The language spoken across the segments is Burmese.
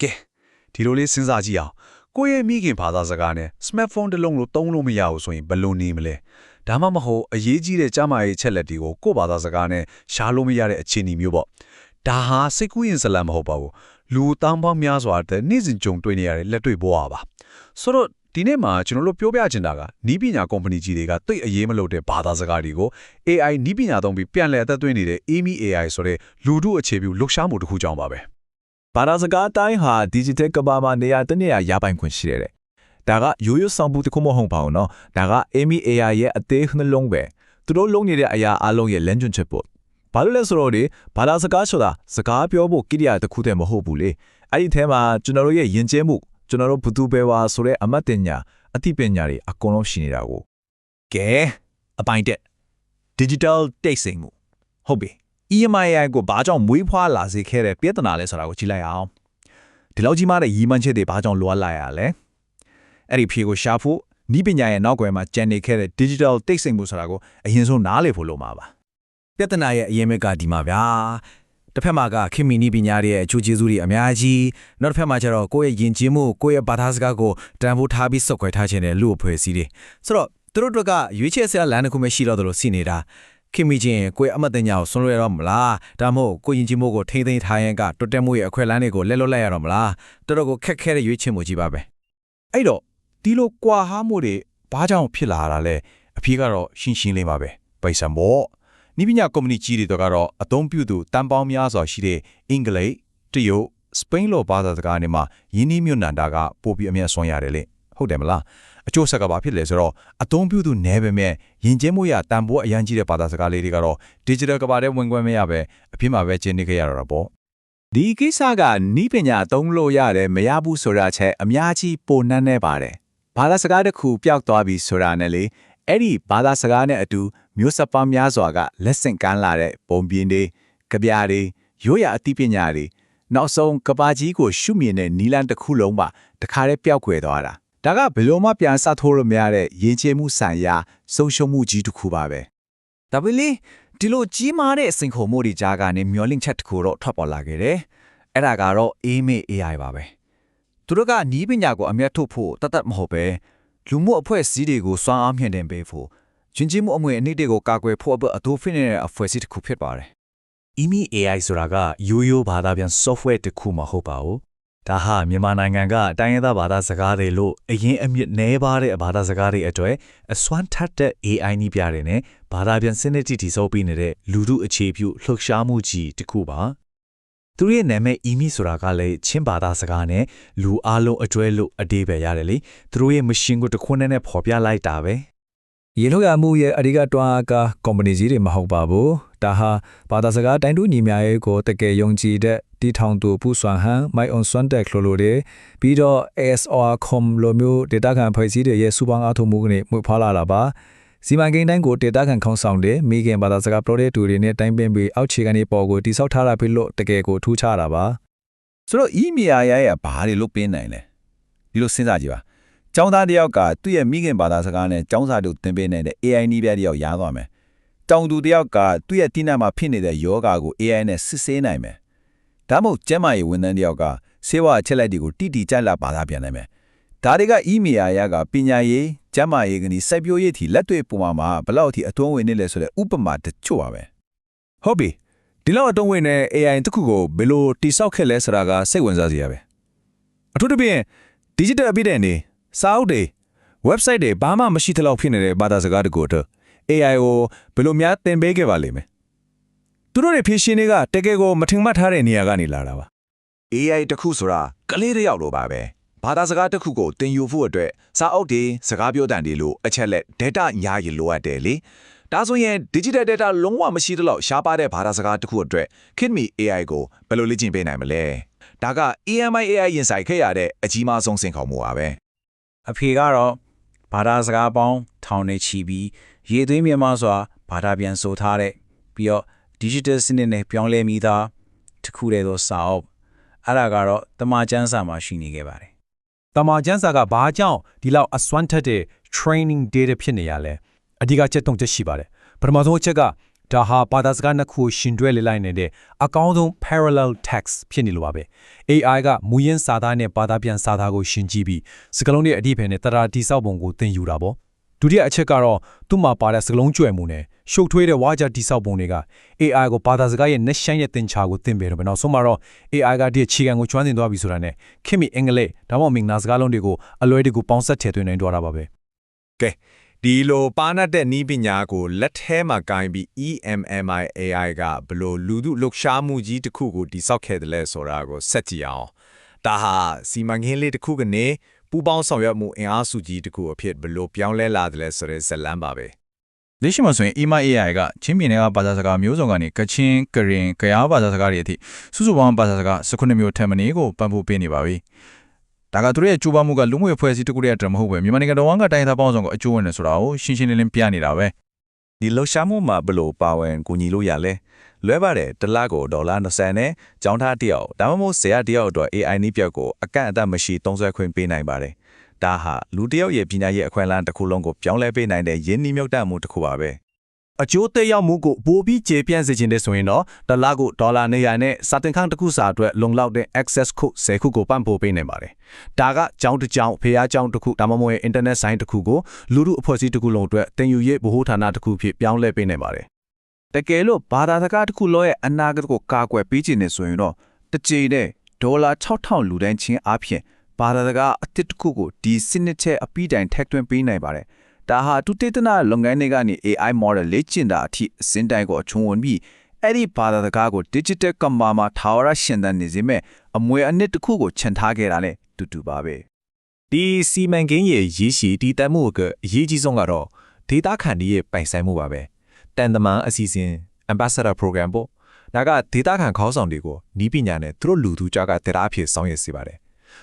ကဲဒီလိုလေးစဉ်းစားကြည့်အောင်ကိုယ့်ရဲ့မိခင်ဘာသာစကားနဲ့ smartphone တစ်လုံးလို့သုံးလို့မရဘူးဆိုရင်ဘယ်လိုနေမလဲဒါမှမဟုတ်အရေးကြီးတဲ့ကြားမရေးချက်လက်တွေကိုကိုယ့်ဘာသာစကားနဲ့ရှားလို့မရတဲ့အခြေအနေမျိုးပေါ့ဒါဟာစိတ်ကူးရင်ဇလံမဟုတ်ပါဘူးလူတောင်းပေါင်းများစွာတဲ့နေ့စဉ်ကြုံတွေ့နေရတဲ့လက်တွေ့ဘဝပါဆိုတော့ဒီနေ့မှာကျွန်တော်တို့ပြောပြချင်တာကနီးပညာကုမ္ပဏီကြီးတွေကသိအရေးမလို့တဲ့ဘာသာစကားတွေကို AI နီးပညာသုံးပြီးပြန်လည်အသက်သွင်းနေတဲ့ Amy AI ဆိုတဲ့လူထုအခြေပြုလှုပ်ရှားမှုတစ်ခုကြောင်းပါပဲ ဘာသာစကားတိုင်းဟာ digital ကဘာမှာနေရာတနေရာရပိုင်ခွင့်ရှိတယ်တဲ့ဒါကရိုးရိုးဆောင်မှုတစ်ခုမဟုတ်ပါဘူးနော်ဒါက Amy AI ရဲ့အသေးနှလုံးပဲသူတို့လုံးနေတဲ့အရာအလုံးရဲ့လမ်းညွှန်ချက်ပေါ့ဘာလို့လဲဆိုတော့ဒီဘာသာစကားဆိုတာစကားပြောဖို့ကိရိယာတစ်ခုတည်းမဟုတ်ဘူးလေအဲ့ဒီထဲမှာကျွန်တော်တို့ရဲ့ယဉ်ကျေးမှုကျွန်တော်တို့ဘသူပဲဝါဆိုတဲ့အမတ်တင်ညာအသိပညာတွေအကုန်လုံးရှိနေတာကိုကဲအပိုင်းတက် digital တိတ်ဆိတ်မှုဟုတ်ပြီ EMI ကိုဘာကြောင့်မွေးဖွားလာစေခဲ့တဲ့ပြဿနာလဲဆိုတာကိုကြည့်လိုက်အောင်ဒီလောက်ကြီးမားတဲ့ရီမှန်းချက်တွေဘာကြောင့်လွားလာရလဲအဲ့ဒီဖြေကိုရှာဖို့နီးပညာရဲ့နောက်ွယ်မှာကျန်နေခဲ့တဲ့ digital တိတ်ဆိတ်မှုဆိုတာကိုအရင်ဆုံးနားလည်ဖို့လိုမှာပါပြဿနာရဲ့အရင်မြစ်ကဒီမှာဗျာတစ်ဖက်မှာကခင်မီနီပညာတွေရဲ့အကျိုးကျေးဇူးတွေအများကြီးနောက်တစ်ဖက်မှာကျတော့ကိုယ့်ရဲ့ယဉ်ကျေးမှုကိုယ့်ရဲ့ဘာသာစကားကိုတန်ဖိုးထားပြီးစော့ခွဲထားခြင်းတဲ့လူအဖွဲ့အစည်းတွေဆိုတော့သူတို့တို့ကရွေးချယ်စရာလမ်းတစ်ခုမှရှိတော့တယ်လို့စီနေတာ ခင်မီချင်းကိုယ့်ရဲ့အမတ်တင်ညာကိုဆွံ့လွှဲရတော့မလားဒါမှမဟုတ်ကိုယ့်ယဉ်ကျေးမှုကိုထိမ့်သိမ်းထားရင်ကတွတ်တက်မှုရဲ့အခွဲလန်းတွေကိုလက်လွတ်လိုက်ရတော့မလားတော်တော်ကိုခက်ခဲတဲ့ရွေးချယ်မှုကြီးပါပဲအဲ့တော့ဒီလိုကွာဟားမှုတွေဘာကြောင့်ဖြစ်လာတာလဲအဖြေကတော့ရှင်းရှင်းလေးပါပဲပိုက်ဆံပေါ့နိပညာကုမ္ပဏီကြီးတွေကတော့အသုံးပြုသူတန်ပေါင်းများစွာရှိတဲ့အင်္ဂလိပ်တရုတ်စပိန်လိုဘာသာစကားတွေမှာယင်းနှီးမြွနန္တာကပို့ပြီးအမြတ်ဆွမ်းရတယ်လေဟုတ်တယ်မလား အကျိုးဆက်ကဘာဖြစ်လဲဆိုတော့အသုံးပြုသူနည်းပဲမဲ့ယဉ်ကျေးမှုရတန်ဖိုးအရန်ကြီးတဲ့ဘာသာစကားလေးတွေကတော့ digital ကဘာတဲ့ဝင်ခွင့်မရပဲအဖြစ်မှာပဲကျင်းနေခဲ့ရတော့ပေါ့ဒီကိစ္စကနီးပညာသုံးလို့ရတယ်မရဘူးဆိုတာချက်အများကြီးပိုနှမ်းနေပါတယ်ဘာသာစကားတစ်ခုပျောက်သွားပြီဆိုတာနဲ့လေအဲ့ဒီဘာသာစကားနဲ့အတူမျိုးဆက်ပေါင်းများစွာကလက်ဆင့်ကမ်းလာတဲ့ပုံပြင်တွေကြပြားတွေရိုးရာအသိပညာတွေနောက်ဆုံးကဘာကြီးကိုရှုမြင်တဲ့နီလန်တစ်ခုလုံးပါတခါတည်းပျောက်ကွယ်သွားတာ ဒါကဘယ်လိုမှပြန်စထိုးလို့မရတဲ့ရင်းချမှုဆိုင်ရာဆုံးရှုံးမှုကြီးတစ်ခုပါပဲဒါပေမဲ့ဒီလိုကြီးမားတဲ့အစိန်ခုံမှုတွေကြားကနေမျောလင့်ချက်တစ်ခုတော့ထွက်ပေါ်လာခဲ့တယ်။အဲ့ဒါကတော့ AMA AI ပါပဲ။သူတို့ကနီးပညာကိုအမျက်ထုတ်ဖို့တတ်တတ်မဟုတ်ပဲလူမှုအဖွဲ့အစည်းတွေကိုစွမ်းအားမြှင့်တင်ပေးဖို့ဂျင်ကြီးမှုအမွေအနှစ်တွေကိုကာကွယ်ဖို့အတွက်အထူးဖိနေတဲ့အဖွဲ့အစည်းတစ်ခုဖြစ်ပါတယ် EMI AI ဆိုတာကရိုးရိုးဘာသာပြန် software တစ်ခုမဟုတ်ပါဘူး။ ဒါဟာမြန်မာနိုင်ငံကတိုင်းရင်းသားဘာသာစကားတွေလို့အရင်အမြင့်နှဲပါတဲ့ဘာသာစကားတွေအတွေ့အစွမ်းထက်တဲ့ AI နည်းပြတွေနဲ့ဘာသာပြန်စနစ်တည်တည်ဆောက်ပြီးနေတဲ့လူထုအခြေပြုလှုပ်ရှားမှုကြီးတစ်ခုပါ။သူတို့ရဲ့နာမည် EMI ဆိုတာကလည်းချင်းဘာသာစကားနဲ့လူအလုံးအကျွဲလို့အတေးပဲရတယ်လေ။သူတို့ရဲ့ machine ကိုတစ်ခွန်းနဲ့ပေါ်ပြလိုက်တာပဲ။ရေထုတ်ရမှုရဲ့အဓိကတွန်းအားကကုမ္ပဏီကြီးတွေမဟုတ်ပါဘူး။ ဒါဟာဘာသာစကားတိုင်းတူညီများရဲ့ကိုတကယ်ယုံကြည်တဲ့တီထောင်သူပူဆွမ်းဟန်မိုင်အွန်ဆွမ်တက်ခလိုလိုတွေပြီးတော့ ASR.com လိုမျိုး data ခံဖွဲ့စည်းတဲ့ရဲ့စူပေါင်းအားထုတ်မှုကနေမှုဖွာလာတာပါ။စီမံကိန်းတိုင်းကို data ခံခေါင်းဆောင်တဲ့မိခင်ဘာသာစကား project တူတွေနဲ့တိုင်းပင်ပြီးအောက်ခြေကနေပေါ်ကိုတိစောက်ထားတာဖြစ်လို့တကယ်ကိုထူးခြားတာပါ။ဆိုတော့ email ရရဘာတွေလုပ်ပေးနိုင်လဲဒီလိုစဉ်းစားကြည့်ပါကျောင်းသားတစ်ယောက်ကသူ့ရဲ့မိခင်ဘာသာစကားနဲ့ကျောင်းစာတို့သင်ပေးနေတဲ့ AI နည်းပြတစ်ယောက်ရားသွားမယ် ကျောင်းသူတစ်ယောက်ကသူ့ရဲ့တိနတ်မှာဖြစ်နေတဲ့ယောဂါကို AI နဲ့စစ်ဆေးနိုင်မယ်ဒါမှမဟုတ်ကျမ်းမာရေးဝန်ထမ်းတစ်ယောက်ကဆေးဝါးအချက်လက်တွေကိုတိတိကျကျပါသားပြန်နိုင်မယ်ဒါတွေက email ရကပညာရေးကျမ်းမာရေးကနေစိုက်ပျိုးရေးထိလက်တွေ့ပုံမှာဘယ်လောက်ထိအသွင်းဝင်နေလဲဆိုတဲ့ဥပမာတချို့ပါပဲဟုတ်ပြီဒီလောက်အတုံးဝင်တဲ့ AI တစ်ခုကိုဘယ်လိုတိစောက်ခဲ့လဲဆိုတာကစိတ်ဝင်စားစရာပဲအထူးသဖြင့် digital အပိတဲ့နေစာအုပ်တွေ website တွေဘာမှမရှိသလောက်ဖြစ်နေတဲ့ဘာသာစကားတကူအတွက် AI ကိုဘယ်လိုများသင်ပေးခဲ့ပါလိမ့်မယ်သူတို့ရဲ့ဖြည့်ရှင်တွေကတကယ်ကိုမထင်မှတ်ထားတဲ့နေရာကနေလာတာပါ AI တခုဆိုတာကလေးတစ်ယောက်လိုပါပဲဘာသာစကားတစ်ခုကိုသင်ယူဖို့အတွက်စာအုပ်တွေစကားပြောတန်တွေလိုအချက်လက် data ညာရလိုအပ်တယ်လေဒါဆိုရင် digital data လုံးဝမရှိသလောက်ရှားပါတဲ့ဘာသာစကားတစ်ခုအတွက် Kidme AI ကိုဘယ်လိုလေ့ကျင့်ပေးနိုင်မလဲဒါက EMI AI ရင်ဆိုင်ခဲ့ရတဲ့အကြီးမားဆုံးစင်ခေါ်မှုပါပဲအဖေကတော့ ဘာသာစကားပေါင်းထောင်နေချီပြီးရေသွင်းမြန်မာစွာဘာသာပြန်ဆိုထားတဲ့ပြီးတော့ digital စနစ်နဲ့ပြောင်းလဲမိသားတစ်ခုတည်းသောစာအုပ်အဲ့ဒါကတော့တမချန်းစာမှာရှိနေခဲ့ပါတယ်တမာကျန်းစာကဘာကြောင့်ဒီလောက်အစွမ်းထက်တဲ့ training data ဖြစ်နေရလဲအဓိကချက်တုံးချက်ရှိပါတယ်ပထမဆုံးအချက်က ဒါဟာဘာသာစကားနှစ်ခုကိုရှင်တွဲလေ့လိုက်နေတဲ့အကောင်းဆုံး parallel text ဖြစ်နေလို့ပါပဲ AI ကမူရင်းစာသားနဲ့ဘာသာပြန်စာသားကိုရှင်ကြည့်ပြီးစကားလုံးတွေအဓိပ္ပာယ်နဲ့တရာတိဆောက်ပုံကိုသင်ယူတာပေါ့ဒုတိယအချက်ကတော့သူ့မှာပါတဲ့စကားလုံးကြွယ်မှုနဲ့ရှုပ်ထွေးတဲ့ဝါကြတိဆောက်ပုံတွေက AI ကိုဘာသာစကားရဲ့နှက်ဆိုင်တဲ့သင်္ချာကိုသင်ပေးတော့ဘယ်နောက်ဆုံးမှာတော့ AI ကဒီအခြေခံကိုကျွမ်းသင်သွားပြီဆိုတာနဲ့ခင်မီအင်္ဂလိပ်ဒါမှမဟုတ်မင်္ဂလာစကားလုံးတွေကိုအလွယ်တကူပေါင်းစပ်ထည့်သွင်းနိုင်တော့တာပါပဲ ဒီလိုပါနတ်တဲ့နီးပညာကိုလက်ထဲမှာကင်ပြီး EMMI AI ကဘလို့လူသူလှုပ်ရှားမှုကြီးတစ်ခုကိုတိစောက်ခဲ့တယ်လဲဆိုတာကိုဆက်ကြည့်အောင်ဒါဟာစီမံကိန်းလေးတစ်ခုကနေပူပေါင်းဆောင်ရွက်မှုအင်အားစုကြီးတစ်ခုအဖြစ်ဘလို့ပြောင်းလဲလာတယ်လဲဆိုတဲ့ဇတ်လန်းပါပဲလက်ရှိမှာဆိုရင် EMA AI ကချင်းပြည်နယ်ကဘာသာစကားမျိုးစုံကနေကချင်းကရင်ကရားဘာသာစကားတွေအထိစုစုပေါင်းဘာသာစကား19မျိုးထက်မနည်းကိုပံ့ပိုးပေးနေပါပြီ။ ဒါကသူတို့ရဲ့ကြိုးပမ်းမှုကလူမှုရေးဖွဲ့စည်းတစ်ခုတည်းအတွက်မဟုတ်ပဲမြန်မာနိုင်ငံတော်ဝန်ကတိုင်းသားပေါင်းစုံကိုအကျိုးဝင်တယ်ဆိုတာကိုရှင်းရှင်းလင်းလင်းပြနေတာပဲဒီလှုပ်ရှားမှုမှာဘလို့ပါဝင်ကူညီလို့ရလဲလွဲပါတယ်တစ်လကိုဒေါ်လာ20နဲ့ကျောင်းသားတစ်ယောက်ဒါမှမဟုတ်ဆရာတစ်ယောက်အတွက် AI နည်းပြောက်ကိုအကန့်အသတ်မရှိသုံးစွဲခွင့်ပေးနိုင်ပါတယ်ဒါဟာလူတစ်ယောက်ရဲ့ပညာရေးအခွင့်အလမ်းတစ်ခုလုံးကိုပြောင်းလဲပေးနိုင်တဲ့ယင်းနှိမ့်မြုပ်တမှုတစ်ခုပါပဲ အကျိုးသက်ရောက်မှုကိုပိုပြီးကျေပြန့်စေခြင်းတဲ့ဆိုရင်တော့တစ်လကိုဒေါ်လာ200နဲ့စာတင်ခန်းတစ်ခုစာအတွက်လုံလောက်တဲ့ access ခု10ခုကိုပံ့ပိုးပေးနိုင်ပါတယ်။ဒါကကျောင်းတစ်ကျောင်းဖျားကျောင်းတစ်ခုဒါမှမဟုတ် internet ဆိုင်တစ်ခုကိုလူမှုအဖွဲ့အစည်းတစ်ခုလုံးအတွက်တင်ယူရေးဗဟိုဌာနတစ်ခုဖြစ်ပြောင်းလဲပေးနိုင်ပါတယ်။တကယ်လို့ဘာသာစကားတစ်ခုလုံးရဲ့အနာဂတ်ကိုကာကွယ်ပေးခြင်းနဲ့ဆိုရင်တော့တစ်ကြိမ်နဲ့ဒေါ်လာ6000လူတိုင်းချင်းအပြင်ဘာသာစကားအတစ်တစ်ခုကိုဒီစနစ်ချက်အပြီးတိုင်ထက်သွင်းပေးနိုင်ပါတယ်။ ဒါဟာတူတေသနာလုပ်ငန်းတွေကနေ AI model လေ့ကျင့်တာအထိအစင်းတိုင်းကိုအချုံဝင်ပြီးအဲ့ဒီဘာသာစကားကို digital ကမ္ဘာမှာထာဝရရှင်သန်နေစေမဲ့အမွေအနှစ်တစ်ခုကိုခြံထားခဲ့တာနဲ့တူတူပါပဲ။ဒီစီမံကိန်းရဲ့ရည်ရှိတည်တတ်မှုကအရေးကြီးဆုံးကတော့ဒေတာခန်ဒီရဲ့ပိုင်ဆိုင်မှုပါပဲတန်တမန်အစီအစဉ် Ambassador Program ပေါ့ဒါကဒေတာခန်ခေါင်းဆောင်တွေကိုနီးပညာနဲ့သူတို့လူသူကြားကတရားအဖြစ်ဆောင်ရွက်စေပါတယ်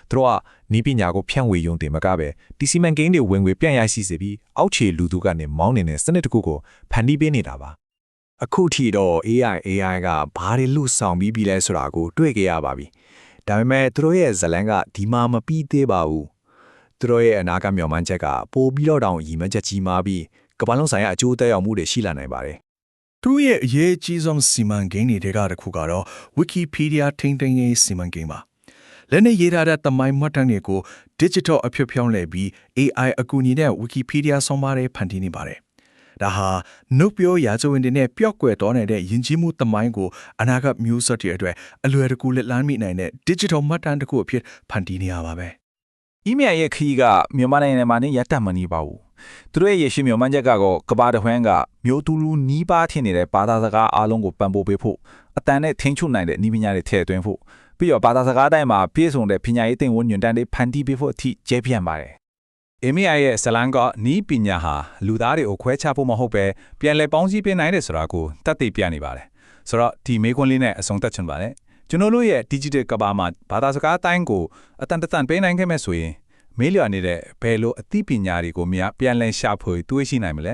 သူတို့ကနီးပညာကိုဖြန့်ဝေယုံတင်မကပဲဒီစီမံကိန်းတွေဝင်ငွေပြန့်ရရှိစေပြီးအောက်ခြေလူသူကနေမောင်းနေတဲ့စနစ်တစ်ခုကိုဖန်တီးပေးနေတာပါအခုထိတော့ AI AI ကဘာတွေလှုပ်ဆောင်ပြီးပြီလဲဆိုတာကိုတွေ့ကြရပါပြီ။ဒါပေမဲ့သူတို့ရဲ့ဇလန်းကဒီမှာမပြီးသေးပါဘူး။သူတို့ရဲ့အနာဂတ်မျှော်မှန်းချက်ကပိုပြီးတော့တောင်ရည်မှန်းချက်ကြီးမားပြီးကမ္ဘာလုံးဆိုင်ရာအကျိုးသက်ရောက်မှုတွေရှိလာနိုင်ပါတယ်သူတို့ရဲ့အရေးကြီးဆုံးစီမံကိန်းတွေထဲကတစ်ခုကတော့ Wikipedia ထိန်းသိမ်းရေးစီမံကိန်းပါ လက်နဲ့ရေးထားတဲ့သမိုင်းမှတ်တမ်းတွေကို digital အဖြစ်ပြောင်းလဲပြီး AI အကူအညီနဲ့ Wikipedia ဆောင်းပါးတွေဖန်တီးနေပါတယ်ဒါဟာနှုတ်ပြောရာဇဝင်တွေနဲ့ပျော့ကွယ်တော်နေတဲ့ယဉ်ကျေးမှုသမိုင်းကိုအနာဂတ်မျိုးဆက်တွေအတွက်အလွယ်တကူလက်လန်းမိနိုင်တဲ့ digital မှတ်တမ်းတစ်ခုအဖြစ်ဖန်တီးနေရပါပဲ။ email ရဲ့ခရီးကမြန်မာနိုင်ငံမှာနေရတတ်မနေပါဘူး။သူတို့ရဲ့ရရှိမျှော်မှန်းချက်ကတော့ကဘာတဝန်းကမျိုးတူလူနီးပါးထင်နေတဲ့ဘာသာစကားအားလုံးကိုပံ့ပိုးပေးဖို့အတန်နဲ့ထင်းချုံနိုင်တဲ့ဤပညာတွေထည့်သွင်းဖို့ ပြီးတော့ဘာသာစကားတိုင်းမှာပြည့်စုံတဲ့ပညာရေးသင်ဝန်ညွန်တန်းတွေဖန်တီးပေးဖို့အထိကျဲပြန့်ပါတယ် AMI ရဲ့ဇလန်ကနီးပညာဟာလူသားတွေကိုခွဲခြားဖို့မဟုတ်ပဲပြန်လည်ပေါင်းစည်းပေးနိုင်တယ်ဆိုတာကိုတတ်သိပြနေပါတယ်ဆိုတော့ဒီမေးခွန်းလေးနဲ့အဆုံးသတ်ချင်ပါတယ်ကျွန်တော်တို့ရဲ့ digital ကဘာမှာဘာသာစကားအတိုင်းကိုအတန်တန်ပေးနိုင်ခဲ့မဲ့ဆိုရင်မေးလျော်နေတဲ့ဘယ်လိုအသိပညာတွေကိုများပြန်လည်ရှာဖွေတွေးရှိနိုင်မလဲ